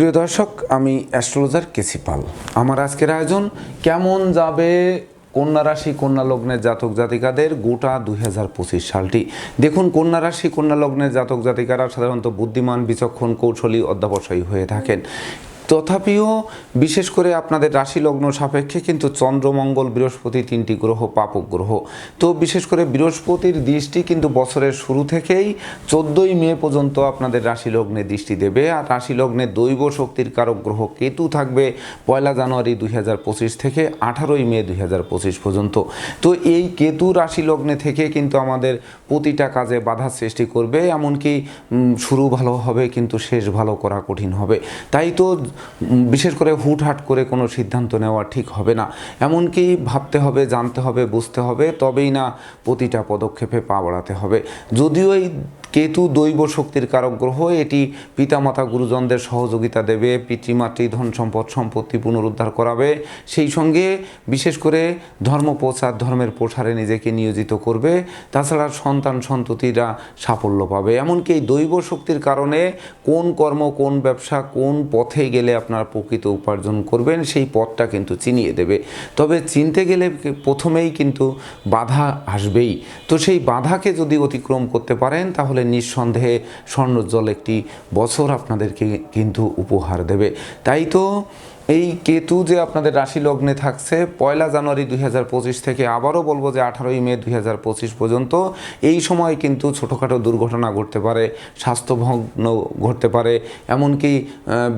প্রিয় দর্শক, আমি অ্যাস্ট্রোলজার কেসি পাল। আমার আজকের আয়োজন, কেমন যাবে কন্যা রাশি, কন্যা লগ্নের জাতক জাতিকাদের গোটা দুই হাজার পঁচিশ সালটি? দেখুন, কন্যা রাশি, কন্যা লগ্নের জাতক জাতিকারা সাধারণত বুদ্ধিমান, বিচক্ষণ, কৌশলী, অধ্যাবসায়ী হয়ে থাকেন। তথাপিও বিশেষ করে আপনাদের রাশি লগ্ন সাপেক্ষে কিন্তু চন্দ্রমঙ্গল, বৃহস্পতি তিনটি গ্রহ, পাপক গ্রহ। তো বিশেষ করে বৃহস্পতির দৃষ্টি কিন্তু বছরের শুরু থেকেই চোদ্দোই মে পর্যন্ত আপনাদের রাশি লগ্নে দৃষ্টি দেবে। আর রাশি লগ্নে দৈব শক্তির কারক গ্রহ কেতু থাকবে পয়লা জানুয়ারি দুই হাজার পঁচিশ থেকে আঠারোই মে দুই হাজার পঁচিশ পর্যন্ত। তো এই কেতু রাশি লগ্নে থেকে কিন্তু আমাদের প্রতিটা কাজে বাধা সৃষ্টি করবে। এমনকি শুরু ভালো হবে কিন্তু শেষ ভালো করা কঠিন হবে। তাই তো বিশেষ করে হুটহাট করে কোনো সিদ্ধান্ত নেওয়া ঠিক হবে না। এমনকি ভাবতে হবে, জানতে হবে, বুঝতে হবে, তবেই না প্রতিটা পদক্ষেপে পা বাড়াতে হবে। যদিও এই কেতু দৈব শক্তির কারক গ্রহ, এটি পিতামাতা গুরুজনদের সহযোগিতা দেবে, পিতৃমাতৃ ধন সম্পদ সম্পত্তি পুনরুদ্ধার করাবে। সেই সঙ্গে বিশেষ করে ধর্ম প্রচার, ধর্মের প্রসারে নিজেকে নিয়োজিত করবে। তাছাড়া সন্তান সন্ততিরা সাফল্য পাবে। এমনকি এই দৈব শক্তির কারণে কোন কর্ম, কোন ব্যবসা, কোন পথে গেলে আপনার প্রকৃত উপার্জন করবেন, সেই পথটা কিন্তু চিনিয়ে দেবে। তবে চিনতে গেলে প্রথমেই কিন্তু বাধা আসবেই। তো সেই বাধাকে যদি অতিক্রম করতে পারেন, তাহলে নিঃসন্দেহে স্বর্ণোজ্জ্বল একটি বছর আপনাদেরকে কিন্তু উপহার দেবে। তাই তো এই কেতু যে আপনাদের রাশি লগ্নে থাকছে, পয়লা জানুয়ারি দুই হাজার পঁচিশ থেকে আবারও বলব যে আঠারোই মে দুই হাজার পঁচিশ পর্যন্ত এই সময় কিন্তু ছোটোখাটো দুর্ঘটনা ঘটতে পারে স্বাস্থ্যভগ্ন ঘটতে পারে, এমনকি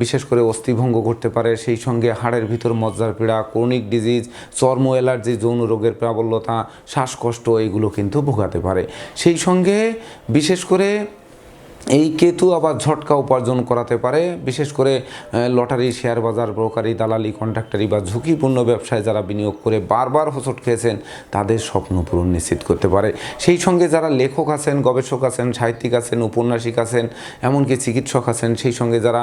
বিশেষ করে অস্থিভঙ্গ ঘটতে পারে। সেই সঙ্গে হাড়ের ভিতর মজ্জার পীড়া ক্রনিক ডিজিজ চর্ম অ্যালার্জি যৌন রোগের প্রাবল্যতা শ্বাসকষ্ট, এগুলো কিন্তু ভোগাতে পারে। সেই সঙ্গে বিশেষ করে এই কেতু আবার ঝটকা উপার্জন করাতে পারে, বিশেষ করে লটারি, শেয়ার বাজার, ব্রোকারি, দালালি, কন্ট্রাক্টারি বা ঝুঁকিপূর্ণ ব্যবসায় যারা বিনিয়োগ করে বারবার হোঁচট খেয়েছেন, তাদের স্বপ্ন পূরণ নিশ্চিত করতে পারে। সেই সঙ্গে যারা লেখক আছেন, গবেষক আছেন, সাহিত্যিক আছেন, উপন্যাসিক আছেন, এমনকি চিকিৎসক আছেন, সেই সঙ্গে যারা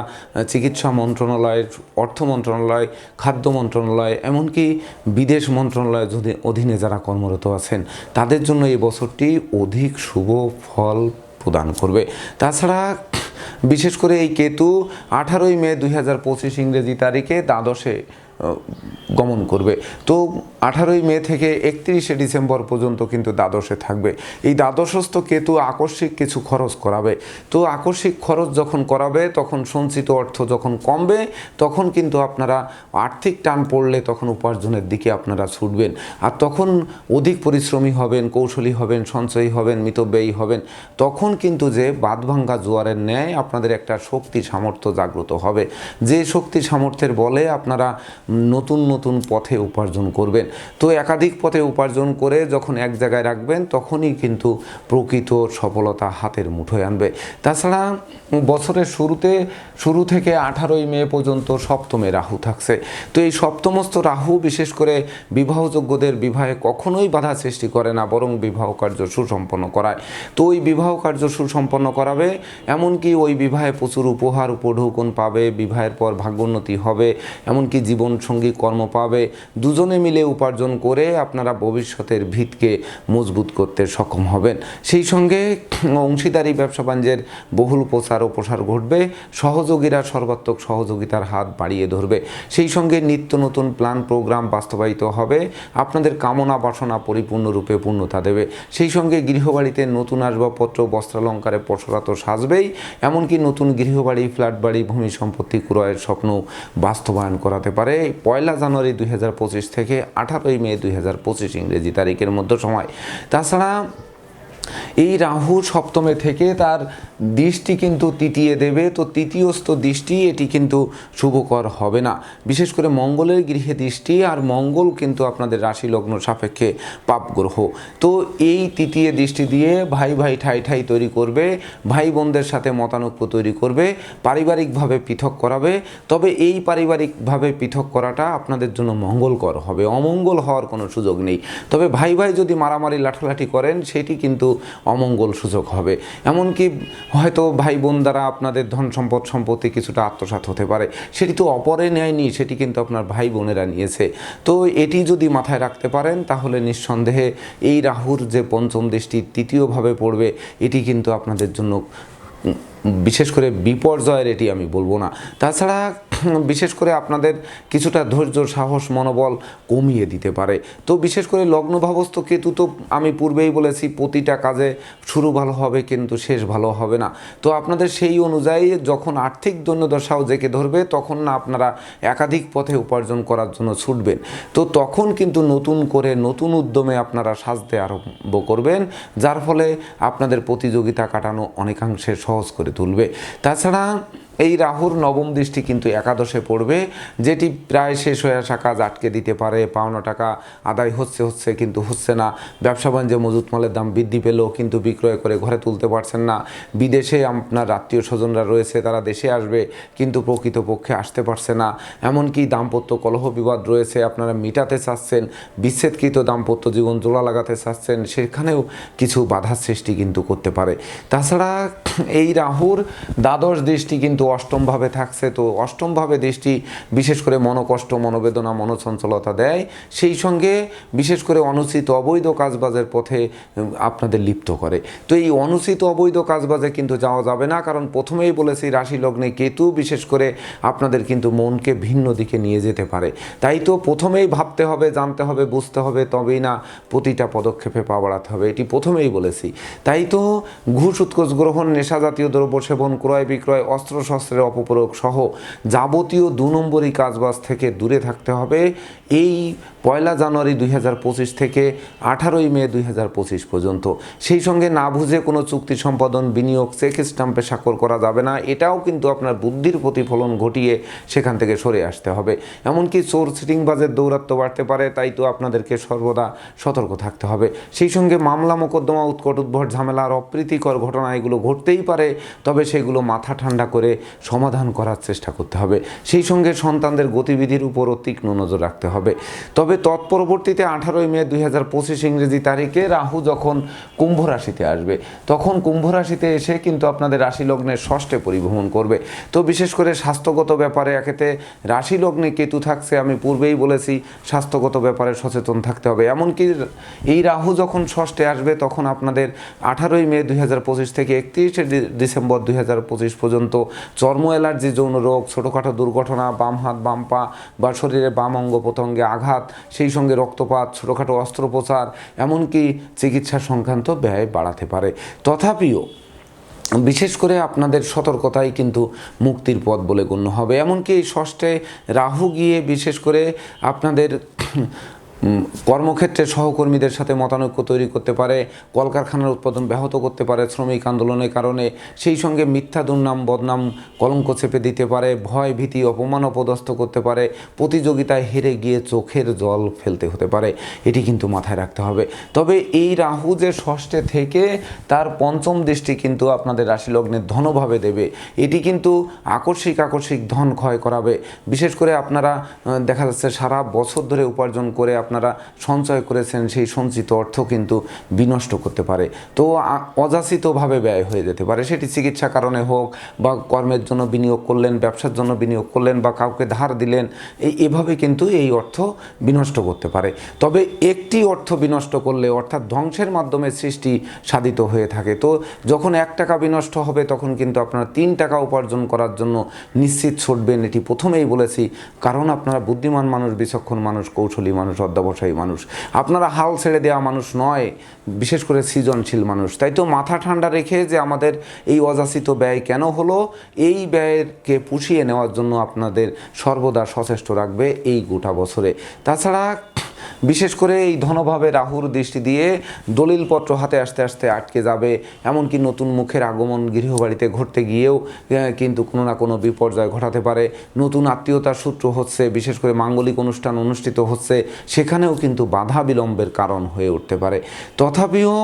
চিকিৎসা মন্ত্রণালয়ের অর্থ মন্ত্রণালয়, খাদ্য মন্ত্রণালয়, এমনকি বিদেশ মন্ত্রণালয় যদি অধীনে যারা কর্মরত আছেন, তাদের জন্য এই বছরটি অধিক শুভ ফল প্রদান করবে। তাছাড়া বিশেষ করে এই কেতু আঠারোই মে দুই হাজার পঁচিশ ইংরেজি তারিখে দ্বাদশে গমন করবে। তো আঠারোই মে থেকে একত্রিশে ডিসেম্বর পর্যন্ত কিন্তু দ্বাদশে থাকবে। এই দ্বাদশস্থ কেতু আকস্মিক কিছু খরচ করাবে। তো আকস্মিক খরচ যখন করাবে, তখন সঞ্চিত অর্থ যখন কমবে, তখন কিন্তু আপনারা আর্থিক টান পড়লে তখন উপার্জনের দিকে আপনারা ছুটবেন। আর তখন অধিক পরিশ্রমী হবেন, কৌশলী হবেন, সঞ্চয়ী হবেন, মিতব্যয়ী হবেন, তখন কিন্তু যে বাঁধভাঙ্গা জোয়ারের ন্যায় আপনাদের একটা শক্তি সামর্থ্য জাগ্রত হবে। যে শক্তি সামর্থ্যের বলে আপনারা নতুন নতুন পথে উপার্জন করবেন। তো একাধিক পথে উপার্জন করে যখন এক জায়গায় রাখবেন, তখনই কিন্তু প্রকৃত সফলতা হাতের মুঠোয় আনবে। তাছাড়া বছরের শুরুতে, শুরু থেকে আঠারোই মে পর্যন্ত সপ্তমে রাহু থাকছে। তো এই সপ্তমস্ত রাহু বিশেষ করে বিবাহযোগ্যদের বিবাহে কখনোই বাধা সৃষ্টি করে না, বরং বিবাহ কার্য সুসম্পন্ন করায়। তো ওই বিবাহ কার্য সুসম্পন্ন করাবে, এমনকি ওই বিবাহে প্রচুর উপহার, উপঢৌকন পাবে, বিবাহের পর ভাগ্যোন্নতি হবে, এমনকি জীবন সঙ্গী কর্ম পাবে। দুজনে মিলে উপার্জন করে আপনারা ভবিষ্যতের ভিতকে মজবুত করতে সক্ষম হবেন। সেই সঙ্গে অংশীদারি ব্যবসা বাণিজ্যের বহুল প্রচার ও প্রসার ঘটবে। সহযোগীরা সর্বাত্মক সহযোগিতার হাত বাড়িয়ে ধরবে। সেই সঙ্গে নিত্য নতুন প্ল্যান প্রোগ্রাম বাস্তবায়িত হবে। আপনাদের কামনা বাসনা পরিপূর্ণরূপে পূর্ণতা দেবে। সেই সঙ্গে গৃহবাড়িতে নতুন আসবাবপত্র, বস্ত্রালঙ্কারে পসরা তো সাজবেই। এমনকি নতুন গৃহবাড়ি, ফ্ল্যাট বাড়ি, ভূমি সম্পত্তি ক্রয়ের স্বপ্ন বাস্তবায়ন করাতে পারে। পয়লা জানুয়ারি দুই হাজার পঁচিশ থেকে আঠারোই মে দুই হাজার পঁচিশ ইংরেজি তারিখের মধ্য সময়। তাছাড়া এই রাহু সপ্তমে থেকে তার দৃষ্টি কিন্তু তৃতীয় দেবে, তো তৃতীয়স্থ দৃষ্টি এটি কিন্তু শুভকর হবে না। বিশেষ করে মঙ্গলের গৃহে দৃষ্টি আর মঙ্গল কিন্তু আপনাদের রাশি লগ্ন সাপেক্ষে পাপ গ্রহ তো এই তৃতীয় দৃষ্টি দিয়ে ভাই ভাই ঠাই ঠাই তৈরি করবে, ভাই বোনদের সাথে মতানৈক্য তৈরি করবে, পারিবারিকভাবে পৃথক করাবে, তবে এই পারিবারিকভাবে পৃথক করাটা আপনাদের জন্য মঙ্গলকর হবে, অমঙ্গল হওয়ার কোনো সুযোগ নেই। তবে ভাই ভাই যদি মারামারি, লাঠালাঠি করেন, সেটি কিন্তু অমঙ্গল সুযোগ হবে। এমনকি হয়তো ভাই বোন দ্বারা আপনাদের ধন সম্পদ সম্পত্তি কিছুটা আত্মসাৎ হতে পারে। সেটি তো অপরে নেয়নি, সেটি কিন্তু আপনার ভাই বোনেরা নিয়েছে। তো এটি যদি মাথায় রাখতে পারেন, তাহলে নিঃসন্দেহে এই রাহুর যে পঞ্চম দৃষ্টি তৃতীয়ভাবে পড়বে, এটি কিন্তু আপনাদের জন্য বিশেষ করে বিপর্যয়ের এটি আমি বলব না। তাছাড়া বিশেষ করে আপনাদের কিছুটা ধৈর্য, সাহস, মনোবল কমিয়ে দিতে পারে। তো বিশেষ করে লগ্নভাবস্থ কেতু তো আমি পূর্বেই বলেছি, প্রতিটা কাজে শুরু ভালো হবে কিন্তু শেষ ভালো হবে না। তো আপনাদের সেই অনুযায়ী যখন আর্থিক দৈন্যদশাও জেকে ধরবে, তখন না আপনারা একাধিক পথে উপার্জন করার জন্য ছুটবেন। তো তখন কিন্তু নতুন করে নতুন উদ্যমে আপনারা সাজতে আরম্ভ করবেন, যার ফলে আপনাদের প্রতিযোগিতা কাটানো অনেকাংশে সহজ করে তুলবে। তাছাড়া এই রাহুর নবম দৃষ্টি কিন্তু একাদশে পড়বে, যেটি প্রায় শেষ হয়ে আসা কাজ আটকে দিতে পারে। পাওনা টাকা আদায় হচ্ছে হচ্ছে কিন্তু হচ্ছে না। ব্যবসা বাণিজ্যে মজুত মালের দাম বৃদ্ধি পেলেও কিন্তু বিক্রয় করে ঘরে তুলতে পারছেন না। বিদেশে আপনার আত্মীয় স্বজনরা রয়েছে, তারা দেশে আসবে কিন্তু প্রকৃতপক্ষে আসতে পারছে না। এমনকি দাম্পত্য কলহ বিবাদ রয়েছে, আপনারা মিটাতে চাচ্ছেন, বিচ্ছেদকৃত দাম্পত্য জীবন জোড়া লাগাতে চাচ্ছেন, সেখানেও কিছু বাধার সৃষ্টি কিন্তু করতে পারে। তাছাড়া এই রাহুর দ্বাদশ দৃষ্টি কিন্তু অষ্টমভাবে থাকছে, তো অষ্টমভাবে দৃষ্টি বিশেষ করে মনোকষ্ট, মনোবেদনা, মনোচঞ্চলতা দেয়। সেই সঙ্গে বিশেষ করে অনুচিত অবৈধ কাজবাজের পথে আপনাদের লিপ্ত করে। তো এই অনুচিত অবৈধ কাজবাজে কিন্তু যাওয়া যাবে না, কারণ প্রথমেই বলেছি রাশি লগ্নে কেতু বিশেষ করে আপনাদের কিন্তু মনকে ভিন্ন দিকে নিয়ে যেতে পারে। তাই তো প্রথমেই ভাবতে হবে, জানতে হবে, বুঝতে হবে, তবেই না প্রতিটা পদক্ষেপে পা বাড়াতে হবে, এটি প্রথমেই বলেছি। তাই তো ঘুষ উৎকোচ গ্রহণ, নেশা জাতীয় দ্রব্য সেবন, ক্রয় বিক্রয় অস্ত্র শস্ত্রের অপপ্রয়োগ সহ যাবতীয় দু নম্বরই কাজবাজ থেকে দূরে থাকতে হবে। এই পয়লা জানুয়ারি দুই হাজার পঁচিশ থেকে আঠারোই মে দুই হাজার পঁচিশ পর্যন্ত। সেই সঙ্গে না বুঝে কোনো চুক্তি সম্পাদন, বিনিয়োগ, চেক স্টাম্পে স্বাক্ষর করা যাবে না। এটাও কিন্তু আপনার বুদ্ধির প্রতিফলন ঘটিয়ে সেখান থেকে সরে আসতে হবে। এমনকি চোর সিটিংবাজের দৌরাত্ম্য বাড়তে পারে, তাই তো আপনাদেরকে সর্বদা সতর্ক থাকতে হবে। সেই সঙ্গে মামলা মোকদ্দমা, উৎকট উদ্ভট ঝামেলা আর অপ্রীতিকর ঘটনা এগুলো ঘটতেই পারে, তবে সেগুলো মাথা ঠান্ডা করে সমাধান করার চেষ্টা করতে হবে। সেই সঙ্গে সন্তানদের গতিবিধির উপরও তীক্ষ্ণ নজর রাখতে হবে। তবে তৎপরবর্তীতে আঠারোই মে দুই হাজার পঁচিশ ইংরেজি তারিখে রাহু যখন কুম্ভ রাশিতে আসবে, তখন কুম্ভ রাশিতে এসে কিন্তু আপনাদের রাশি লগ্নের ষষ্ঠে পরিভ্রমণ করবে। তো বিশেষ করে স্বাস্থ্যগত ব্যাপারে একেতে রাশি লগ্নে কেতু থাকছে, আমি পূর্বেই বলেছি, স্বাস্থ্যগত ব্যাপারে সচেতন থাকতে হবে। এমনকি এই রাহু যখন ষষ্ঠে আসবে, তখন আপনাদের আঠারোই মে দুই হাজার পঁচিশ থেকে একত্রিশে ডিসেম্বর দুই হাজার পঁচিশ পর্যন্ত চর্ম অ্যালার্জি যৌন রোগ, ছোটোখাটো দুর্ঘটনা, বাম হাত, বাম পা বা শরীরে বাম অঙ্গ প্রত্যঙ্গে আঘাত, সেই সঙ্গে রক্তপাত, ছোটোখাটো অস্ত্রোপচার, এমনকি চিকিৎসা সংক্রান্ত ব্যয় বাড়াতে পারে। তথাপিও বিশেষ করে আপনাদের সতর্কতাই কিন্তু মুক্তির পথ বলে গণ্য হবে। এমনকি এই ষষ্ঠে রাহু গিয়ে বিশেষ করে আপনাদের কর্মক্ষেত্রে সহকর্মীদের সাথে মতানৈক্য তৈরি করতে পারে, কলকারখানার উৎপাদন ব্যাহত করতে পারে শ্রমিক আন্দোলনের কারণে, সেই সঙ্গে মিথ্যা দুর্নাম, বদনাম, কলঙ্ক চেপে দিতে পারে, ভয়, ভীতি, অপমান, অপদস্থ করতে পারে, প্রতিযোগিতায় হেরে গিয়ে চোখের জল ফেলতে হতে পারে। এটি কিন্তু মাথায় রাখতে হবে। তবে এই রাহু যে ষষ্ঠে থেকে, তার পঞ্চম দৃষ্টি কিন্তু আপনাদের রাশি লগ্নের ধনভাবে দেবে। এটি কিন্তু আকস্মিক আকস্মিক ধন ক্ষয় করাবে। বিশেষ করে আপনারা দেখা যাচ্ছে সারা বছর ধরে উপার্জন করে আপনারা সঞ্চয় করেছেন, সেই সঞ্চিত অর্থ কিন্তু বিনষ্ট করতে পারে। তো অযাচিতভাবে ব্যয় হয়ে যেতে পারে। সেটি চিকিৎসা কারণে হোক বা কর্মের জন্য বিনিয়োগ করলেন, ব্যবসার জন্য বিনিয়োগ করলেন বা কাউকে ধার দিলেন এই এভাবে কিন্তু এই অর্থ বিনষ্ট করতে পারে। তবে একটি অর্থ বিনষ্ট করলে অর্থাৎ ধ্বংসের মাধ্যমে সৃষ্টি সাধিত হয়ে থাকে। তো যখন এক টাকা বিনষ্ট হবে, তখন কিন্তু আপনারা তিন টাকা উপার্জন করার জন্য নিশ্চিত ছুটবেন। এটি প্রথমেই বলেছি, কারণ আপনারা বুদ্ধিমান মানুষ, বিচক্ষণ মানুষ, কৌশলী মানুষ অধ্যবসায়ী মানুষ। আপনারা হাল ছেড়ে দেওয়া মানুষ নয়, বিশেষ করে সৃজনশীল মানুষ। তাই তো মাথা ঠান্ডা রেখে যে আমাদের এই অযাচিত ব্যয় কেন হলো, এই ব্যয়কে পুষিয়ে নেওয়ার জন্য আপনাদের সর্বদা সচেষ্ট রাখবে এই গোটা বছরে। তাছাড়া বিশেষ করে এই ধনভাবে রাহুর দৃষ্টি দিয়ে দলিলপত্র হাতে আসতে আসতে আটকে যাবে, এমনকি নতুন মুখের আগমন গৃহবাড়িতে ঘটতে গিয়েও কিন্তু কোনো না কোনো বিপর্যয় ঘটাতে পারে। নতুন আত্মীয়তার সূত্র হচ্ছে, বিশেষ করে মাঙ্গলিক অনুষ্ঠান অনুষ্ঠিত হচ্ছে, সেখানেও কিন্তু বাধা বিলম্বের কারণ হয়ে উঠতে পারে। তথাপিও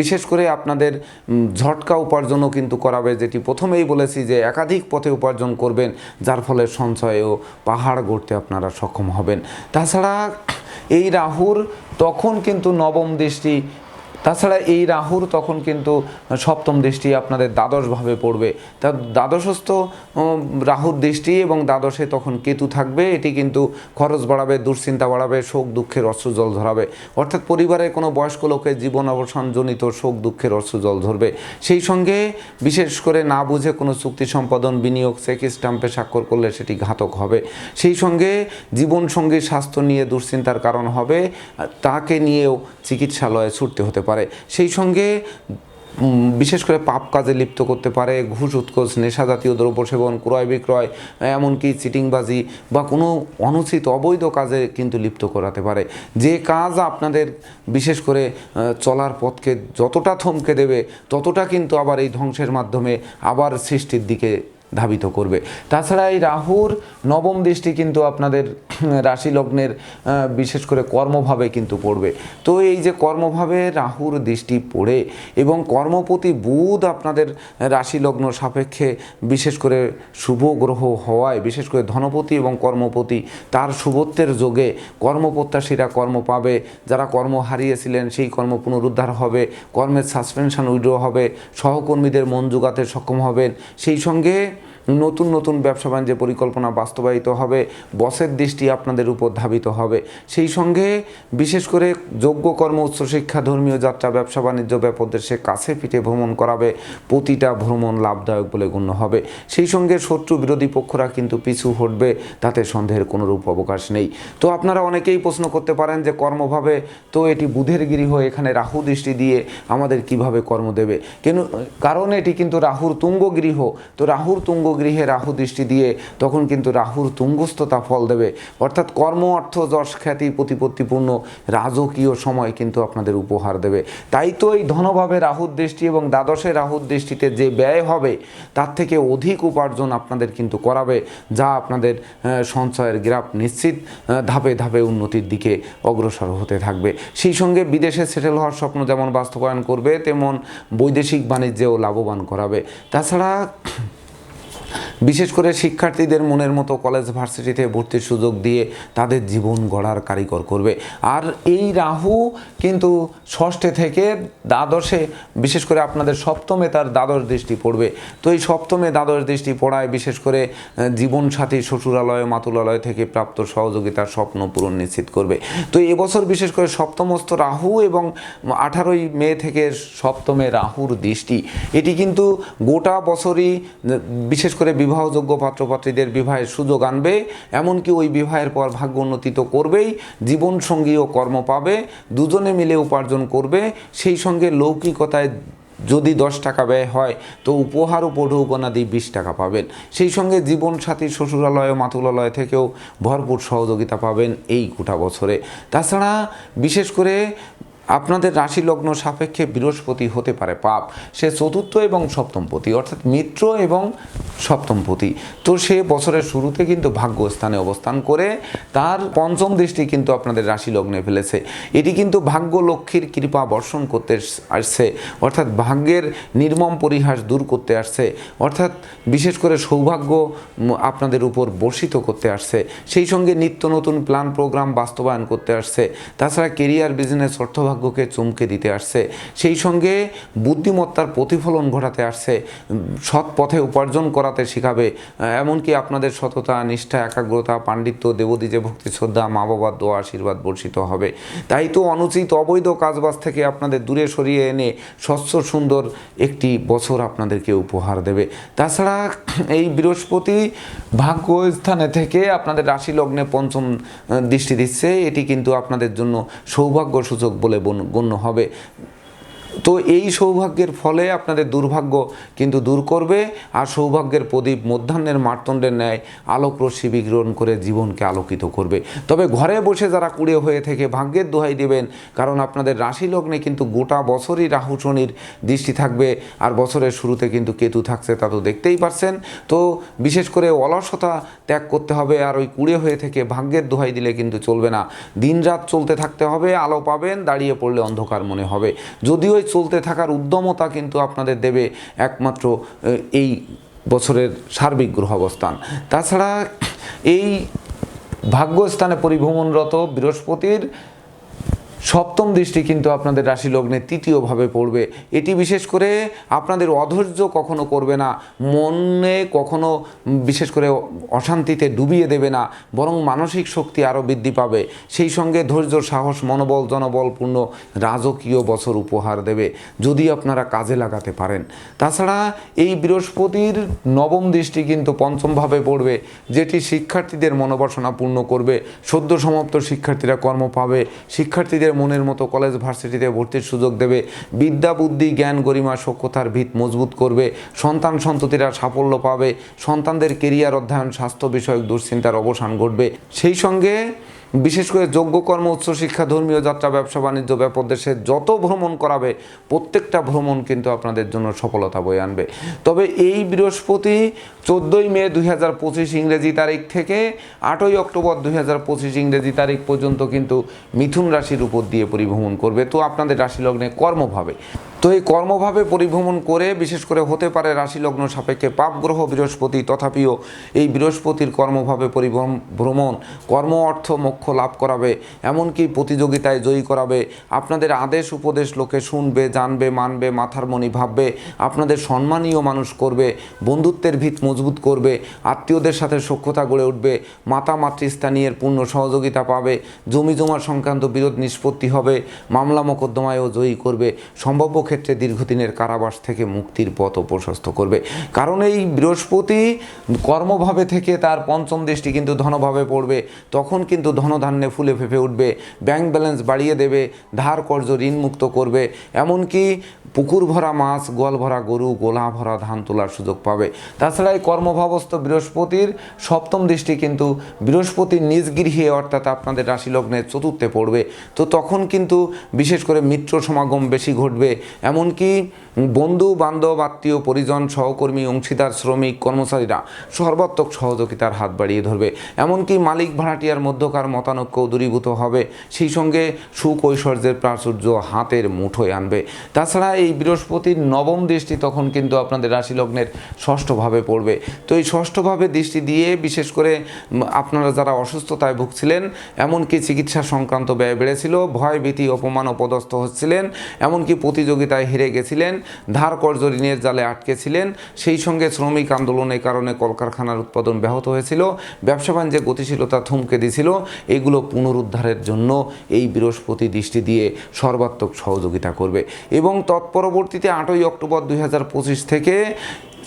বিশেষ করে আপনাদের ঝটকা উপার্জনও কিন্তু করাবে, যেটি প্রথমেই বলেছি যে একাধিক পথে উপার্জন করবেন, যার ফলে সঞ্চয়েও পাহাড় গড়তে আপনারা সক্ষম হবেন। তাছাড়া এই রাহুর তখন কিন্তু নবম দৃষ্টি তাছাড়া এই রাহুর তখন কিন্তু সপ্তম দৃষ্টি আপনাদের দ্বাদশভাবে পড়বে। তা দ্বাদশস্থ রাহুর দৃষ্টি এবং দ্বাদশে তখন কেতু থাকবে। এটি কিন্তু খরচ বাড়াবে, দুশ্চিন্তা বাড়াবে, শোক দুঃখের অশ্রুজল ধরাবে। অর্থাৎ পরিবারের কোনো বয়স্ক লোকের জীবন অবসানজনিত শোক দুঃখের অশ্রুজল ধরবে। সেই সঙ্গে বিশেষ করে না বুঝে কোনো চুক্তি সম্পাদন, বিনিয়োগ, চেক স্ট্যাম্পে স্বাক্ষর করলে সেটি ঘাতক হবে। সেই সঙ্গে জীবন সঙ্গী স্বাস্থ্য নিয়ে দুশ্চিন্তার কারণ হবে। তাকে নিয়েও চিকিৎসালয়ে ছুটতে হতে পারে। সেই সঙ্গে বিশেষ করে পাপ কাজে লিপ্ত করতে পারে, ঘুষ উৎকোষ নেশা জাতীয় দ্রব্য সেবন, ক্রয় বিক্রয়, এমনকি চিটিংবাজি বা কোনো অনুচিত অবৈধ কাজে কিন্তু লিপ্ত করাতে পারে। যে কাজ আপনাদের বিশেষ করে চলার পথকে যতটা থমকে দেবে, ততটা কিন্তু আবার এই ধ্বংসের মাধ্যমে আবার সৃষ্টির দিকে ধাবিত করবে। তাছাড়া এই রাহুর নবম দৃষ্টি কিন্তু আপনাদের রাশি লগ্নের বিশেষ করে কর্মভাবে কিন্তু পড়বে। তো এই যে কর্মভাবে রাহুর দৃষ্টি পড়ে এবং কর্মপতি বুধ আপনাদের রাশি লগ্ন সাপেক্ষে বিশেষ করে শুভ গ্রহ হওয়ায়, বিশেষ করে ধনপতি এবং কর্মপতি তার শুভত্বের যোগে কর্মপ্রত্যাশীরা কর্ম পাবে। যারা কর্ম হারিয়েছিলেন সেই কর্ম পুনরুদ্ধার হবে, কর্মের সাসপেনশন উইড্রো হবে, সহকর্মীদের মন যোগাতে সক্ষম হবেন। সেই সঙ্গে নতুন নতুন ব্যবসা বাণিজ্যের পরিকল্পনা বাস্তবায়িত হবে, বসের দৃষ্টি আপনাদের উপর ধাবিত হবে। সেই সঙ্গে বিশেষ করে যোগ্য কর্ম উচ্চশিক্ষা ধর্মীয় যাত্রা ব্যবসা বাণিজ্য ব্যাপকদের সে কাছে পিঠে ভ্রমণ করাবে, প্রতিটা ভ্রমণ লাভদায়ক বলে গণ্য হবে। সেই সঙ্গে শত্রু বিরোধী পক্ষরা কিন্তু পিছু হটবে, তাতে সন্দেহের কোনো রূপ অবকাশ নেই। তো আপনারা অনেকেই প্রশ্ন করতে পারেন যে কর্মভাবে তো এটি বুধের গৃহ, এখানে রাহু দৃষ্টি দিয়ে আমাদের কীভাবে কর্ম দেবে? কেন, কারণ এটি কিন্তু রাহুর তুঙ্গ গৃহ। তো রাহুর তুঙ্গ গৃহে রাহু দৃষ্টি দিয়ে তখন কিন্তু রাহুর তুঙ্গস্থতা ফল দেবে। অর্থাৎ কর্ম, অর্থ, যশ, খ্যাতি, প্রতিপত্তিপূর্ণ রাজকীয় সময় কিন্তু আপনাদের উপহার দেবে। তাই তো এই ধনভাবে রাহুর দৃষ্টি এবং দ্বাদশে রাহুর দৃষ্টিতে যে ব্যয় হবে, তার থেকে অধিক উপার্জন আপনাদের কিন্তু করাবে, যা আপনাদের সঞ্চয়ের গ্রাফ নিশ্চিত ধাপে ধাপে উন্নতির দিকে অগ্রসর হতে থাকবে। সেই সঙ্গে বিদেশে সেটেল হওয়ার স্বপ্ন যেমন বাস্তবায়ন করবে, তেমন বৈদেশিক বাণিজ্যেও লাভবান করাবে। তাছাড়া বিশেষ করে শিক্ষার্থীদের মনের মতো কলেজ ভার্সিটিতে ভর্তির সুযোগ দিয়ে তাদের জীবন গড়ার কারিগর করবে। আর এই রাহু কিন্তু ষষ্ঠে থেকে দ্বাদশে, বিশেষ করে আপনাদের সপ্তমে তার দ্বাদশ দৃষ্টি পড়বে। তো এই সপ্তমে দ্বাদশ দৃষ্টি পড়ায় বিশেষ করে জীবনসাথী শ্বশুরালয়, মাতুলালয় থেকে প্রাপ্ত সহযোগিতার স্বপ্ন পূরণ নিশ্চিত করবে। তো এবছর বিশেষ করে সপ্তমস্ত রাহু এবং আঠারোই মে থেকে সপ্তমে রাহুর দৃষ্টি। এটি কিন্তু গোটা বছরই বিশেষ করে বিবাহযোগ্য পাত্রপাত্রীদের বিবাহের সুযোগ আনবে, এমনকি ওই বিবাহের পর ভাগ্য উন্নতি তো করবেই, জীবনসঙ্গী ও কর্ম পাবে, দুজনে মিলে উপার্জন করবে, সেই সঙ্গে লৌকিকতায় যদি দশ টাকা ব্যয় হয়, তো উপহার ও পৌঢৌকনাদি বিশ টাকা পাবেন। সেই সঙ্গে জীবনসাথী, শ্বশুরালয়, মাতুলালয় থেকেও ভরপুর সহযোগিতা পাবেন এই গোটা বছরে। তাছাড়া বিশেষ করে আপনাদের রাশি লগ্ন সাপেক্ষে বৃহস্পতি হতে পারে পাপ। সে চতুর্থ এবং সপ্তমপতি অর্থাৎ মিত্র এবং সপ্তমপতি তো সে বছরের শুরুতে কিন্তু ভাগ্য স্থানে অবস্থান করে, তার পঞ্চম দৃষ্টি কিন্তু আপনাদের রাশি লগ্নে ফেলেছে। এটি কিন্তু ভাগ্য লক্ষ্মীর কৃপা বর্ষণ করতে আসছে, অর্থাৎ ভাগ্যের নির্মম পরিহাস দূর করতে আসছে, অর্থাৎ বিশেষ করে সৌভাগ্য আপনাদের উপর বর্ষিত করতে আসছে। সেই সঙ্গে নিত্য নতুন প্ল্যান, প্রোগ্রাম বাস্তবায়ন করতে আসছে। তাছাড়া কেরিয়ার বিজনেস অর্থভাগ্যকে চমকে দিতে আসছে। সেই সঙ্গে বুদ্ধিমত্তার প্রতিফলন ঘটাতে আসছে। সৎ পথে উপার্জন করাতে শেখাবে। এমনকি আপনাদের সততা, নিষ্ঠা, একাগ্রতা, পাণ্ডিত্য, দেবদীজে ভক্তি, শ্রদ্ধা, মা বাবার দোয়া, আশীর্বাদ বর্ষিত হবে। তাই তো অনুচিত অবৈধ কাজবাজ থেকে আপনাদের দূরে সরিয়ে এনে স্বচ্ছ, সুন্দর একটি বছর আপনাদেরকে উপহার দেবে। তাছাড়া এই বৃহস্পতি ভাগ্য স্থানে থেকে আপনাদের রাশি লগ্নে পঞ্চম দৃষ্টি দিচ্ছে। এটি কিন্তু আপনাদের জন্য সৌভাগ্য সূচক বলে গণ্য হবে। তো এই সৌভাগ্যের ফলে আপনাদের দুর্ভাগ্য কিন্তু দূর করবে, আর সৌভাগ্যের প্রদীপ মধ্যাহ্নের মার্তণ্ডের ন্যায় আলোক রশ্মি বিকিরণ করে জীবনকে আলোকিত করবে। তবে ঘরে বসে যারা কুড়ে হয়ে থেকে ভাগ্যের দোহাই দেবেন, কারণ আপনাদের রাশি লগ্নে কিন্তু গোটা বছরই রাহু শনির দৃষ্টি থাকবে, আর বছরের শুরুতে কিন্তু কেতু থাকছে তা তো দেখতেই পারছেন। তো বিশেষ করে অলসতা ত্যাগ করতে হবে, আর ওই কুড়ে হয়ে থেকে ভাগ্যের দোহাই দিলে কিন্তু চলবে না। দিনরাত চলতে থাকতে হবে, আলো পাবেন, দাঁড়িয়ে পড়লে অন্ধকার মনে হবে। যদিও চলতে থাকার উদ্যমতা কিন্তু আপনাদের দেবে একমাত্র এই বছরের সার্বিক গ্রহ অবস্থান তাছাড়া এই ভাগ্যস্থানে পরিভ্রমণরত বৃহস্পতির সপ্তম দৃষ্টি কিন্তু আপনাদের রাশি লগ্নে তৃতীয়ভাবে পড়বে। এটি বিশেষ করে আপনাদের অধৈর্য কখনো করবে না, মনে কখনো বিশেষ করে অশান্তিতে ডুবিয়ে দেবে না, বরং মানসিক শক্তি আরও বৃদ্ধি পাবে। সেই সঙ্গে ধৈর্য, সাহস, মনোবল, জনবলপূর্ণ রাজকীয় বছর উপহার দেবে, যদি আপনারা কাজে লাগাতে পারেন। তাছাড়া এই বৃহস্পতির নবম দৃষ্টি কিন্তু পঞ্চমভাবে পড়বে, যেটি শিক্ষার্থীদের মনোবাসনা পূর্ণ করবে। সদ্য সমাপ্ত শিক্ষার্থীরা কর্ম পাবে, শিক্ষার্থীদের মনের মতো কলেজ ভার্সিটিতে ভর্তির সুযোগ দেবে। বিদ্যা, বুদ্ধি, জ্ঞান, গরিমা সক্ষতার ভিত মজবুত করবে। সন্তান সন্ততিরা সাফল্য পাবে। সন্তানদের কেরিয়ার অধ্যয়ন, স্বাস্থ্য বিষয়ক দুশ্চিন্তার অবসান ঘটবে। সেই সঙ্গে বিশেষ করে যোগ্য কর্ম উচ্চশিক্ষা ধর্মীয় যাত্রা, ব্যবসা, বাণিজ্য, ব্যাপক দেশে যত ভ্রমণ করাবে, প্রত্যেকটা ভ্রমণ কিন্তু আপনাদের জন্য সফলতা বয়ে আনবে। তবে এই বৃহস্পতি চোদ্দোই মে দুই হাজার পঁচিশ ইংরেজি তারিখ থেকে আটই অক্টোবর দুই হাজার পঁচিশ ইংরেজি তারিখ পর্যন্ত কিন্তু মিথুন রাশির উপর দিয়ে পরিভ্রমণ করবে। তো আপনাদের রাশি লগ্নে কর্মভাবে। তো এই কর্মভাবে পরিভ্রমণ করে, বিশেষ করে হতে পারে রাশি লগ্ন সাপেক্ষে পাপ গ্রহ বৃহস্পতি, তথাপিও এই বৃহস্পতির কর্মভাবে পরিভ্রম, ভ্রমণ কর্ম, অর্থ মোক্ষ লাভ করাবে, এমনকি প্রতিযোগিতায় জয়ী করাবে। আপনাদের আদেশ উপদেশ লোকে শুনবে, জানবে, মানবে, মাথার মনি ভাববে। আপনাদের সম্মানীয় মানুষ করবে, বন্ধুত্বের ভিত মজবুত করবে, আত্মীয়দের সাথে সখ্যতা গড়ে উঠবে, মাতা মাতৃস্থানীয়ের পূর্ণ সহযোগিতা পাবে, জমি জমা সংক্রান্ত বিরোধ নিষ্পত্তি হবে, মামলা মোকদ্দমায়ও জয়ী করবে, সম্ভাব্য ক্ষেত্রে দীর্ঘদিনের কারাবাস থেকে মুক্তির পথ প্রশস্ত করবে। কারণ এই বৃহস্পতি কর্মভাবে থেকে তার পঞ্চম দৃষ্টি কিন্তু ধনভাবে পড়বে, তখন কিন্তু ধনধান্যে ফুলে ফেঁপে উঠবে ব্যাংক ব্যালেন্স বাড়িয়ে দেবে, ধার কর্য ঋণ মুক্ত করবে, এমনকি পুকুর ভরা মাছ, গোয়াল ভরা গরু, গোলা ভরা ধান তোলার সুযোগ পাবে। তাছাড়া এই কর্মভাবস্থ বৃহস্পতির সপ্তম দৃষ্টি কিন্তু বৃহস্পতির নিজ গৃহে অর্থাৎ আপনাদের রাশি লগ্নের চতুর্থে পড়বে। তো তখন কিন্তু বিশেষ করে মিত্র সমাগম বেশি ঘটবে। এমনকি বন্ধু, বান্ধব, আত্মীয়, পরিজন, সহকর্মী, অংশীদার, শ্রমিক, কর্মচারীরা সর্বাত্মক সহযোগিতার হাত বাড়িয়ে ধরবে। এমনকি মালিক, ভাড়াটিয়ার মধ্যকার মতানৈক্য দূরীভূত হবে। সেই সঙ্গে সুখ ঐশ্বর্যের প্রাচুর্য হাতের মুঠোয় আনবে। তাছাড়া এই বৃহস্পতির নবম দৃষ্টি তখন কিন্তু আপনাদের রাশি লগ্নের ষষ্ঠভাবে পড়বে। তো এই ষষ্ঠভাবে দৃষ্টি দিয়ে বিশেষ করে আপনারা যারা অসুস্থতায় ভুগছিলেন, এমনকি চিকিৎসা সংক্রান্ত ব্যয় বেড়েছিল, ভয় ভীতি, অপমান অপদস্থ হচ্ছিলেন, এমনকি প্রতিযোগিতায় হেরে গেছিলেন, ধার কর্য ঋণের জালে আটকেছিলেন সেই সঙ্গে শ্রমিক আন্দোলনের কারণে কলকারখানার উৎপাদন ব্যাহত হয়েছিল, ব্যবসা বাণিজ্যে গতিশীলতা থমকে দিছিল এগুলো পুনরুদ্ধারের জন্য এই বৃহস্পতি দৃষ্টি দিয়ে সর্বাত্মক সহযোগিতা করবে। এবং তৎপরবর্তীতে আটই অক্টোবর দুই হাজার পঁচিশ থেকে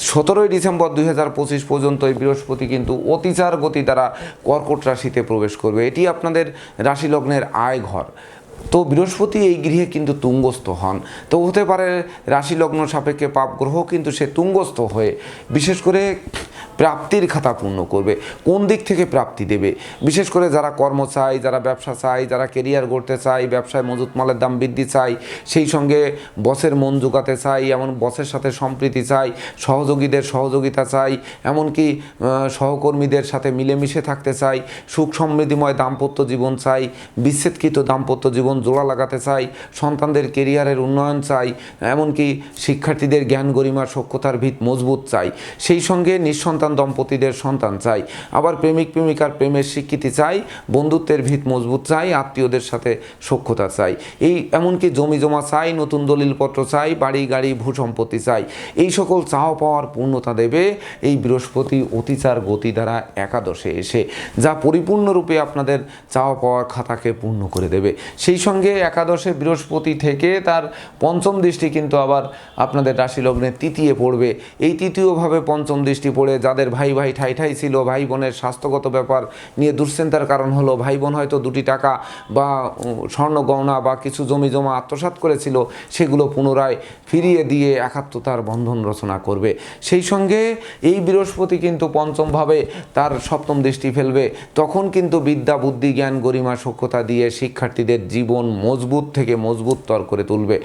সতেরোই ডিসেম্বর দুই হাজার পঁচিশ পর্যন্ত এই বৃহস্পতি কিন্তু অতিচার গতি দ্বারা কর্কট রাশিতে প্রবেশ করবে। এটি আপনাদের রাশি লগ্নের আয় ঘর তো বৃহস্পতি এই গৃহে কিন্তু তুঙ্গস্থ হন। তো হতে পারে রাশি লগ্ন সাপেক্ষে পাপ গ্রহ কিন্তু সে তুঙ্গস্থ হয়ে, বিশেষ করে প্রাপ্তির খাতা পূর্ণ করবে। কোন দিক থেকে প্রাপ্তি দেবে? বিশেষ করে যারা কর্ম চাই যারা ব্যবসা চাই, যারা কেরিয়ার গড়তে চাই, ব্যবসায় মজুত মালের দাম বৃদ্ধি চাই, সেই সঙ্গে বসের মন জোগাতে চাই, এমন বসের সাথে সম্প্রীতি চাই, সহযোগীদের সহযোগিতা চাই, এমনকি সহকর্মীদের সাথে মিলেমিশে থাকতে চাই, সুখ সমৃদ্ধিময় দাম্পত্য জীবন চাই, বিচ্ছেদকৃত দাম্পত্য জীবন জোড়া লাগাতে চাই, সন্তানদের কেরিয়ারের উন্নয়ন চাই, এমনকি শিক্ষার্থীদের জ্ঞান গরিমার সক্ষতার ভিত মজবুত চাই। সেই সঙ্গে নিঃসন্তান দম্পতিদের সন্তান চাই। আবার প্রেমিক প্রেমিকার প্রেমের স্বীকৃতি চাই, বন্ধুত্বের ভিত মজবুত চাই, আত্মীয়দের সাথে সক্ষতা চাই। এই এমনকি জমি জমা চাই, নতুন দলিলপত্র চাই, বাড়ি গাড়ি ভূ সম্পত্তি চাই। এই সকল চাওয়া পাওয়ার পূর্ণতা দেবে এই বৃহস্পতি অতিচার গতি দ্বারা একাদশে এসে, যা পরিপূর্ণরূপে আপনাদের চাওয়া পাওয়ার খাতাকে পূর্ণ করে দেবে। সেই সঙ্গে একাদশে বৃহস্পতি থেকে তার পঞ্চম দৃষ্টি কিন্তু আবার আপনাদের রাশি লগ্নে তৃতীয় পড়বে। এই তৃতীয়ভাবে পঞ্চম দৃষ্টি পড়ে যাদের ভাই ভাই, ঠাই ঠাই ছিল। ভাই বোনের স্বাস্থ্যগত ব্যাপার নিয়ে দুশ্চিন্তার কারণ হলো, ভাই বোন হয়তো দুটি টাকা বা স্বর্ণ গহনা বা কিছু জমি, জমা আত্মসাৎ করেছিল, সেগুলো পুনরায় ফিরিয়ে দিয়ে একাত্মতার বন্ধন রচনা করবে। সেই সঙ্গে এই বৃহস্পতি কিন্তু পঞ্চমভাবে তার সপ্তম দৃষ্টি ফেলবে। তখন কিন্তু বিদ্যা, বুদ্ধি, জ্ঞান, গরিমা সক্ষতা দিয়ে শিক্ষার্থীদের জীবন মজবুত থেকে মজবুততর করে তুলবে।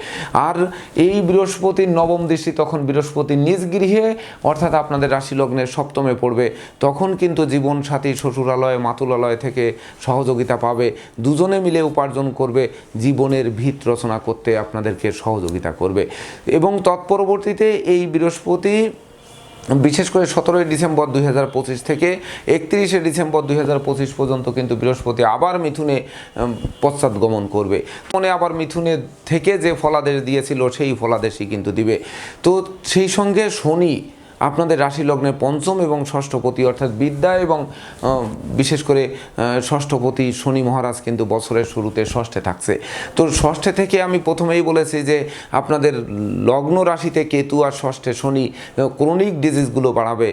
আর এই বৃহস্পতির নবম দৃষ্টি তখন বৃহস্পতির নিজ গৃহে, অর্থাৎ আপনাদের রাশি লগ্নের সপ্তমে পড়বে, তখন কিন্তু জীবন সাথী শ্বশুরালয়, মাতুলালয় থেকে সহযোগিতা পাবে। দুজনে মিলে উপার্জন করবে, জীবনের ভিত রচনা করতে আপনাদেরকে সহযোগিতা করবে। এবং তৎপরবর্তীতে এই বৃহস্পতি, বিশেষ করে সতেরোই ডিসেম্বর দুই হাজার পঁচিশ থেকে একত্রিশে ডিসেম্বর দুই হাজার পঁচিশ পর্যন্ত কিন্তু বৃহস্পতি আবার মিথুনে পশ্চাৎগমন করবে। মনে আবার মিথুনে থেকে যে ফলাদেশ দিয়েছিল, সেই ফলাদেশই কিন্তু দিবে। তো সেই সঙ্গে শনি আপনাদের রাশি লগ্নে পঞ্চম এবং ষষ্ঠপতি অর্থাৎ বিদ্যা এবং বিশেষ করে ষষ্ঠপতি শনি মহারাজ কিন্তু বছরের শুরুতে ষষ্ঠে থাকছে। তো ষষ্ঠে থেকে আমি প্রথমেই বলেছি যে, আপনাদের লগ্ন রাশিতে কেতু আর ষষ্ঠে শনি ক্রনিক ডিজিজগুলো বাড়াবে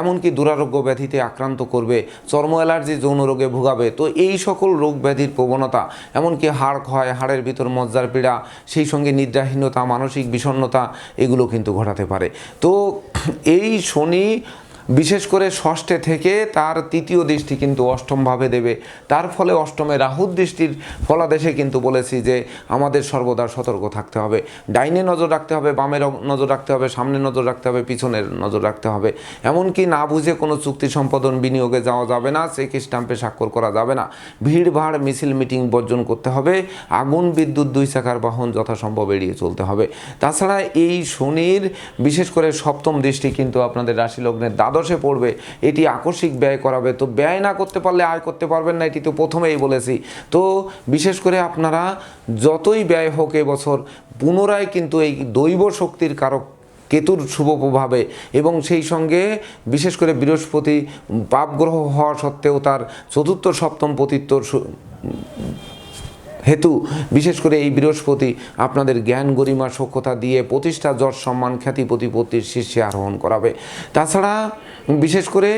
এমনকি দুরারোগ্য ব্যাধিতে আক্রান্ত করবে, চর্ম অ্যালার্জি, যৌন রোগে ভোগাবে। তো এই সকল রোগ ব্যাধির প্রবণতা, এমনকি হাড় ক্ষয়, হাড়ের ভিতর মজ্জার পীড়া, সেই সঙ্গে নিদ্রাহীনতা, মানসিক বিষণ্ণতা, এগুলো কিন্তু ঘটাতে পারে। তো এই শনি বিশেষ করে ষষ্ঠে থেকে তার তৃতীয় দৃষ্টি কিন্তু অষ্টমভাবে দেবে। তার ফলে অষ্টমে রাহুর দৃষ্টির ফলাদেশে কিন্তু বলেছি যে আমাদের সর্বদা সতর্ক থাকতে হবে। ডাইনে নজর রাখতে হবে, বামে নজর রাখতে হবে, সামনে নজর রাখতে হবে পিছনের নজর রাখতে হবে। এমনকি না বুঝে কোনো চুক্তি সম্পাদন বিনিয়োগে যাওয়া যাবে না চেক স্ট্যাম্পে স্বাক্ষর করা যাবে না। ভিড় ভাড়, মিছিল, মিটিং বর্জন করতে হবে। আগুন, বিদ্যুৎ, দুই চাকার বাহন যথাসম্ভব এড়িয়ে চলতে হবে। তাছাড়া এই শনির বিশেষ করে সপ্তম দৃষ্টি কিন্তু আপনাদের রাশি লগ্নের দ্বাদশে পড়বে, এটি আকস্মিক ব্যয় করাবে। তো ব্যয় না করতে পারলে আয় করতে পারবেন না, এটি তো প্রথমেই বলেছি। তো বিশেষ করে আপনারা যতই ব্যয় হোক এবছর, পুনরায় কিন্তু এই দৈব শক্তির কারক কেতুর শুভ প্রভাবে এবং সেই সঙ্গে বিশেষ করে বৃহস্পতি, পাপগ্রহ হওয়া সত্ত্বেও তার চতুর্থ, সপ্তম পতিত্বর সু- হেতু, বিশেষ করে এই বৃহস্পতি আপনাদের জ্ঞান গরিমা সক্ষতা দিয়ে প্রতিষ্ঠা, যশ, সম্মান, খ্যাতি, প্রতিপত্তির শীর্ষে আরোহণ করাবে। তাছাড়া, বিশেষ করে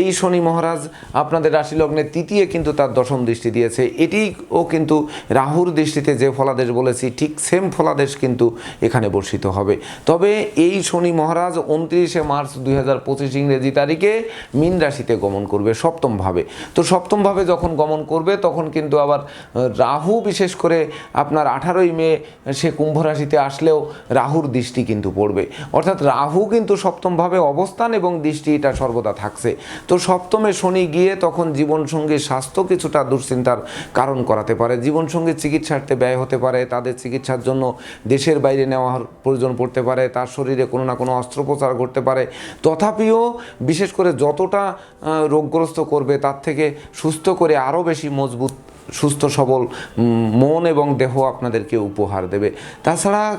এই শনি মহারাজ আপনাদের রাশি লগ্নে তৃতীয় কিন্তু তার দশম দৃষ্টি দিয়েছে। এটিও কিন্তু রাহুর দৃষ্টিতে যে ফলাদেশ বলেছি, ঠিক সেম ফলাদেশ কিন্তু এখানে বর্ষিত হবে। তবে এই শনি মহারাজ উনত্রিশে মার্চ দুই হাজার পঁচিশ ইংরেজি তারিখে মীন রাশিতে গমন করবে সপ্তমভাবে। তো সপ্তমভাবে যখন গমন করবে, তখন কিন্তু আবার রাহু বিশেষ করে আপনার আঠারোই মে সে কুম্ভ রাশিতে আসলেও রাহুর দৃষ্টি কিন্তু পড়বে। অর্থাৎ রাহু কিন্তু সপ্তমভাবে অবস্থান এবং দৃষ্টি এটা সর্বদা থাকছে। তো সপ্তমে শনি গিয়ে তখন জীবনসঙ্গী স্বাস্থ্য কিছুটা দুশ্চিন্তার কারণ করাতে পারে। জীবনসঙ্গী চিকিৎসার্থে ব্যয় হতে পারে, তাদের চিকিৎসার জন্য দেশের বাইরে নেওয়ার প্রয়োজন পড়তে পারে, তার শরীরে কোনো না কোনো অস্ত্রোপচার করতে পারে। তথাপিও বিশেষ করে যতটা রোগগ্রস্ত করবে তার থেকে সুস্থ করে আরও বেশি মজবুত সুস্থ, সবল মন এবং দেহ আপনাদেরকে উপহার দেবে। তাছাড়া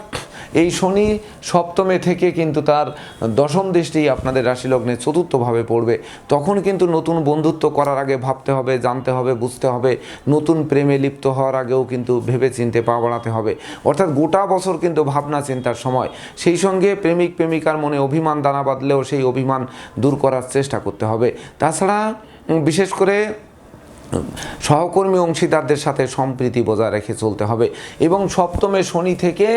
এই শনি সপ্তমে থেকে কিন্তু তার দশম দৃষ্টি আপনাদের রাশি লগ্নে চতুর্থভাবে পড়বে। তখন কিন্তু নতুন বন্ধুত্ব করার আগে ভাবতে হবে, জানতে হবে, বুঝতে হবে। নতুন প্রেমে লিপ্ত হওয়ার আগেও কিন্তু ভেবে চিনতে পা বাড়াতে হবে। অর্থাৎ গোটা বছর কিন্তু ভাবনা চিন্তার সময়। সেই সঙ্গে প্রেমিক, প্রেমিকার মনে অভিমান, দানা বাঁধলেও সেই অভিমান দূর করার চেষ্টা করতে হবে। তাছাড়া বিশেষ করে সহকর্মী অংশীদারদের সাথে সম্প্রীতি বজায় রেখে চলতে হবে। এবং সপ্তমে শনি থেকে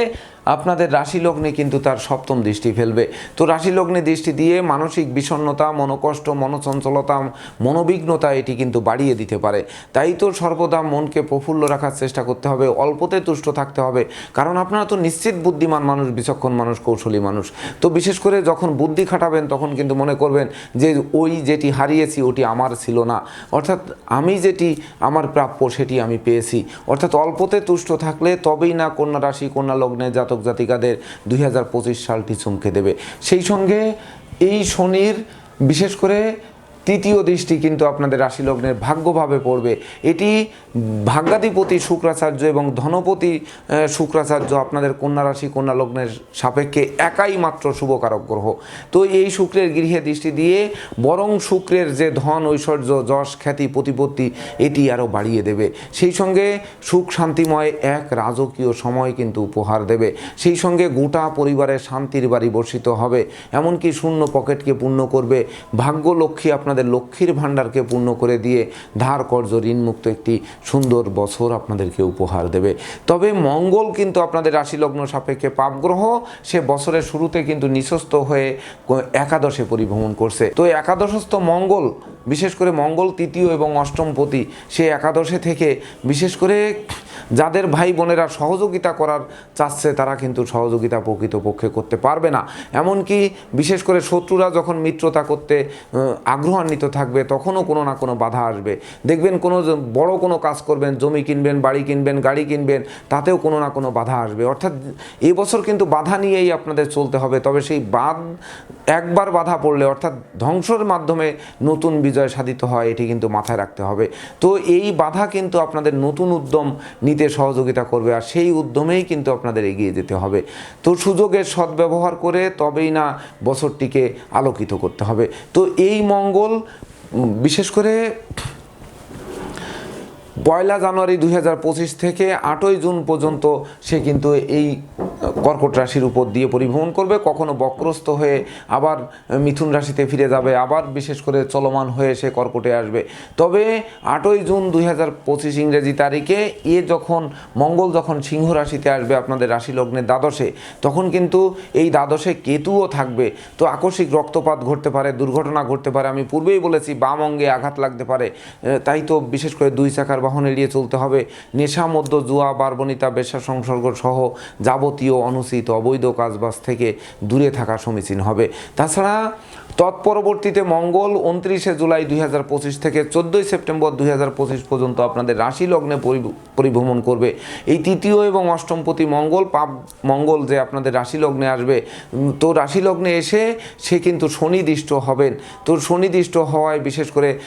আপনাদের রাশি লগ্নে কিন্তু তার সপ্তম দৃষ্টি ফেলবে। তো রাশি লগ্নে দৃষ্টি দিয়ে মানসিক বিষণ্ণতা, মনোকষ্ট, মনোচঞ্চলতা, মনোবিঘ্নতা এটি কিন্তু বাড়িয়ে দিতে পারে। তাই তো সর্বদা মনকে প্রফুল্ল রাখার চেষ্টা করতে হবে, অল্পতে তুষ্ট থাকতে হবে। কারণ আপনারা তো নিশ্চিত বুদ্ধিমান মানুষ, বিচক্ষণ মানুষ, কৌশলী মানুষ। তো বিশেষ করে যখন বুদ্ধি খাটাবেন, তখন কিন্তু মনে করবেন যে ওই যেটি হারিয়েছি, ওটি আমার ছিল না। অর্থাৎ আমি যেটি আমার প্রাপ্য, সেটি আমি পেয়েছি। অর্থাৎ অল্পতে তুষ্ট থাকলে তবেই না কন্যা রাশি, কন্যা লগ্নে জাতক জাতিকাদের দুই হাজার পঁচিশ সালটি চমকে দেবে। সেই সঙ্গে এই শনির বিশেষ করে তৃতীয় দৃষ্টি কিন্তু আপনাদের রাশি লগ্নের ভাগ্যভাবে পড়বে। এটি ভাগ্যাধিপতি শুক্রাচার্য এবং ধনপতি শুক্রাচার্য আপনাদের কন্যা রাশি, কন্যা লগ্নের সাপেক্ষে একাই মাত্র শুভকারক গ্রহ। তো এই শুক্রের গৃহে দৃষ্টি দিয়ে বরং শুক্রের যে ধন, ঐশ্বর্য, যশ, খ্যাতি, প্রতিপত্তি, এটি আরও বাড়িয়ে দেবে। সেই সঙ্গে সুখ শান্তিময় এক রাজকীয় সময় কিন্তু উপহার দেবে। সেই সঙ্গে গোটা পরিবারের শান্তির বাড়ি বর্ষিত হবে। এমনকি শূন্য পকেটকে পূর্ণ করবে। ভাগ্য লক্ষ্মী আপনাদের লক্ষ্মীর ভাণ্ডারকে পূর্ণ করে দিয়ে ধার কর্য ঋণমুক্ত একটি সুন্দর বছর আপনাদেরকে উপহার দেবে। তবে মঙ্গল কিন্তু আপনাদের রাশি লগ্ন সাপেক্ষে পাপগ্রহ সে বছরের শুরুতে কিন্তু নিঃস্বস্ত হয়ে একাদশে পরিভ্রমণ করছে। তো একাদশস্থ মঙ্গল, বিশেষ করে মঙ্গল তৃতীয় এবং অষ্টমপতি সে একাদশে থেকে বিশেষ করে যাদের ভাই বোনেরা সহযোগিতা করার চাচ্ছে, তারা কিন্তু সহযোগিতা প্রকৃতপক্ষে করতে পারবে না। এমনকি বিশেষ করে শত্রুরা যখন মিত্রতা করতে আগ্রহান্বিত থাকবে, তখনও কোনো না কোনো বাধা আসবে। দেখবেন কোনো বড় কোনো কাজ করবেন, জমি কিনবেন, বাড়ি কিনবেন, গাড়ি কিনবেন, তাতেও কোনো না কোনো বাধা আসবে। অর্থাৎ এই বছর কিন্তু বাধা নিয়েই আপনাদের চলতে হবে, তবে সেই বাদ একবার বাধা পড়লে, অর্থাৎ ধ্বংসের মাধ্যমে নতুন বিজয় সাধিত হয়, এটি কিন্তু মাথায় রাখতে হবে। তো এই বাধা কিন্তু আপনাদের নতুন উদ্যম নিতে সহযোগিতা করবে আর সেই উদ্যমেই কিন্তু আপনাদের এগিয়ে যেতে হবে। তো সুযোগের সদ্ব্যবহার করে তবেই না বছরটিকে আলোকিত করতে হবে। তো এই মঙ্গল বিশেষ করে পয়লা জানুয়ারি দুই হাজার পঁচিশ থেকে আটই জুন পর্যন্ত সে কিন্তু এই কর্কট রাশির উপর দিয়ে পরিভ্রমণ করবে। কখনো বক্রস্থ হয়ে আবার মিথুন রাশিতে ফিরে যাবে, আবার বিশেষ করে চলমান হয়ে সে কর্কটে আসবে। তবে আটই জুন দুই হাজার পঁচিশ ইংরেজি তারিখে এ যখন, মঙ্গল যখন সিংহ রাশিতে আসবে আপনাদের রাশি লগ্নের দ্বাদশে, তখন কিন্তু এই দ্বাদশে কেতুও থাকবে। তো আকস্মিক রক্তপাত ঘটতে পারে, দুর্ঘটনা ঘটতে পারে, আমি পূর্বেই বলেছি বাম অঙ্গে আঘাত লাগতে পারে। তাই তো বিশেষ করে দুই চাকার বাহন এড়িয়ে চলতে হবে। নেশা মধ্য জুয়া, বারবনিতা, বেশা, সংসর্গ সহ যাবতীয় অনুচিত অবৈধ কাজবাজ থেকে দূরে থাকা সমীচীন হবে। তাছাড়া তৎপরবর্তীতে মঙ্গল উনত্রিশে জুলাই দুই হাজার পঁচিশ থেকে চোদ্দোই সেপ্টেম্বর দুই হাজার পঁচিশ পর্যন্ত আপনাদের রাশি লগ্নে পরি- পরিভ্রমণ করবে। এই তৃতীয় এবং অষ্টমপতি মঙ্গল, পাপ মঙ্গল যে আপনাদের রাশি লগ্নে আসবে তো রাশি লগ্নে এসে সে কিন্তু শনিদিষ্ট হবেন। তো শনিদিষ্ট হওয়ায় বিশেষ করে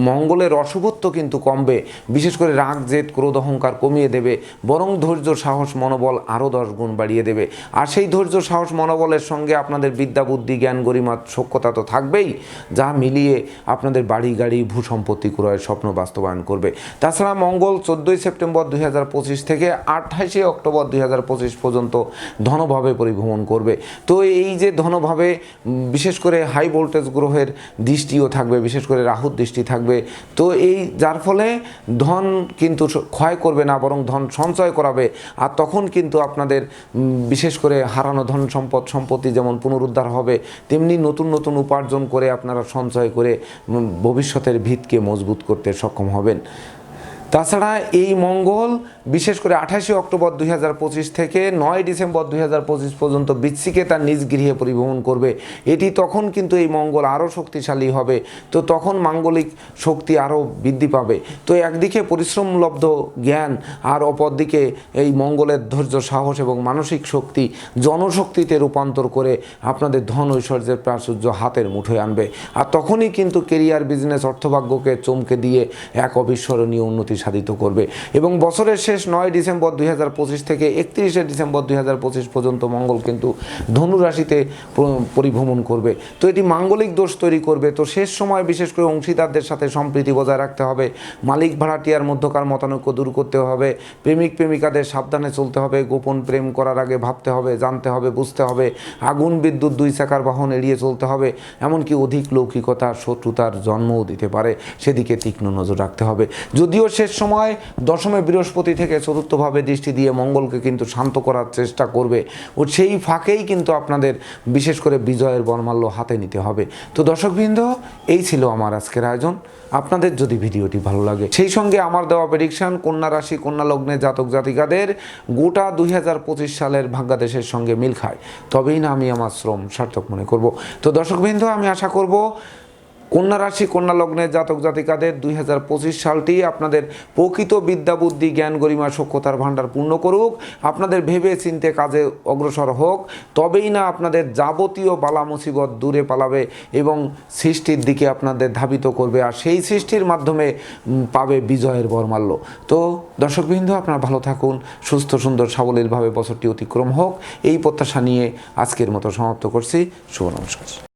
মঙ্গলের অশুভত্ব কিন্তু কমবে। বিশেষ করে রাগ, জেদ, ক্রোধ, অহংকার কমিয়ে দেবে। বরং ধৈর্য, সাহস, মনোবল আরও দশ গুণ বাড়িয়ে দেবে। আর সেই ধৈর্য, সাহস, মনোবলের সঙ্গে আপনাদের বিদ্যা, বুদ্ধি, জ্ঞান, গরিমা সক্ষতা তো থাকবেই, যা মিলিয়ে আপনাদের বাড়ি গাড়ি ভূ সম্পত্তি ক্রয়ের স্বপ্ন বাস্তবায়ন করবে। তাছাড়া মঙ্গল চোদ্দোই সেপ্টেম্বর দুই হাজার পঁচিশ থেকে আঠাশে অক্টোবর দুই হাজার পঁচিশ পর্যন্ত ধনভাবে পরিভ্রমণ করবে। তো এই যে ধনভাবে বিশেষ করে হাই ভোল্টেজ গ্রহের দৃষ্টিও থাকবে, বিশেষ করে রাহুর দৃষ্টি থাকবে, তো এই, যার ফলে ধন কিন্তু ক্ষয় করবে না, বরং ধন সঞ্চয় করাবে। আর তখন কিন্তু আপনাদের বিশেষ করে হারানো ধন সম্পদ, সম্পত্তি যেমন পুনরুদ্ধার হবে, তেমনি নতুন নতুন উপার্জন করে আপনারা সঞ্চয় করে ভবিষ্যতের ভিতকে মজবুত করতে সক্ষম হবেন। তাছাড়া এই মঙ্গল বিশেষ করে আঠাশে অক্টোবর দুই হাজার পঁচিশ থেকে নয় ডিসেম্বর দুই হাজার পঁচিশ পর্যন্ত বৃশ্চিকে তার নিজ গৃহে পরিভ্রমণ করবে। এটি তখন কিন্তু এই মঙ্গল আরও শক্তিশালী হবে। তো তখন মাঙ্গলিক শক্তি আরও বৃদ্ধি পাবে। তো একদিকে পরিশ্রমলব্ধ জ্ঞান আর অপরদিকে এই মঙ্গলের ধৈর্য, সাহস এবং মানসিক শক্তি জনশক্তিতে রূপান্তর করে আপনাদের ধন ঐশ্বর্যের প্রাচুর্য হাতের মুঠোয় আনবে। আর তখনই কিন্তু কেরিয়ার, বিজনেস, অর্থভাগ্যকে চমকে দিয়ে এক অবিস্মরণীয় উন্নতি সাধিত করবে। এবং বছরের শেষ নয় ডিসেম্বর দুই হাজার পঁচিশ থেকে একত্রিশে ডিসেম্বর দুই হাজার পঁচিশ পর্যন্ত মঙ্গল কিন্তু ধনু রাশিতে পরিভ্রমণ করবে। তো এটি মাঙ্গলিক দোষ তৈরি করবে। তো শেষ সময় বিশেষ করে অংশীদারদের সাথে সম্প্রীতি বজায় রাখতে হবে। মালিক ভাড়াটিয়ার মধ্যকার মতানৈক্য দূর করতে হবে। প্রেমিক প্রেমিকাদের সাবধানে চলতে হবে। গোপন প্রেম করার আগে ভাবতে হবে, জানতে হবে, বুঝতে হবে। আগুন, বিদ্যুৎ, দুই চাকার বাহন এড়িয়ে চলতে হবে। এমনকি অধিক লৌকিকতা, শত্রুতার জন্মও দিতে পারে। সেদিকে তীক্ষ্ণ নজর রাখতে হবে। যদিও শেষ সময় দশমে বৃহস্পতি থেকে চতুর্থভাবে দৃষ্টি দিয়ে মঙ্গলকে কিন্তু শান্ত করার চেষ্টা করবে। ও সেই ফাঁকেই কিন্তু আপনাদের বিশেষ করে বিজয়ের বর্মাল্য হাতে নিতে হবে। তো দর্শকবৃন্দ, এই ছিল আমার আজকের আয়োজন। আপনাদের যদি ভিডিওটি ভালো লাগে, সেই সঙ্গে আমার দেওয়া প্রেডিকশন কন্যা রাশি, কন্যা লগ্নে জাতক জাতিকাদের গোটা দুই হাজার পঁচিশ সালের ভাগ্যাদেশের সঙ্গে মিল খায়। তবেই না আমি আমার শ্রম সার্থক মনে করব। তো দর্শকবৃন্দ, আমি আশা করব কন্যা রাশি, কন্যা লগ্নের জাতক জাতিকাদের দুই হাজার পঁচিশ সালটি আপনাদের প্রকৃত বিদ্যা, বুদ্ধি, জ্ঞান, গরিমা সক্ষতার ভাণ্ডার পূর্ণ করুক। আপনাদের ভেবে চিনতে কাজে অগ্রসর হোক। তবেই না আপনাদের যাবতীয় বালা মুসিবত দূরে পালাবে এবং সৃষ্টির দিকে আপনাদের ধাবিত করবে। আর সেই সৃষ্টির মাধ্যমে পাবে বিজয়ের বরমাল্য। তো দর্শকবৃন্দ, আপনারা ভালো থাকুন, সুস্থ, সুন্দর, সাবলীলভাবে বছরটি অতিক্রম হোক। এই প্রত্যাশা নিয়ে আজকের মতো সমাপ্ত করছি। শুভ নমস্কার।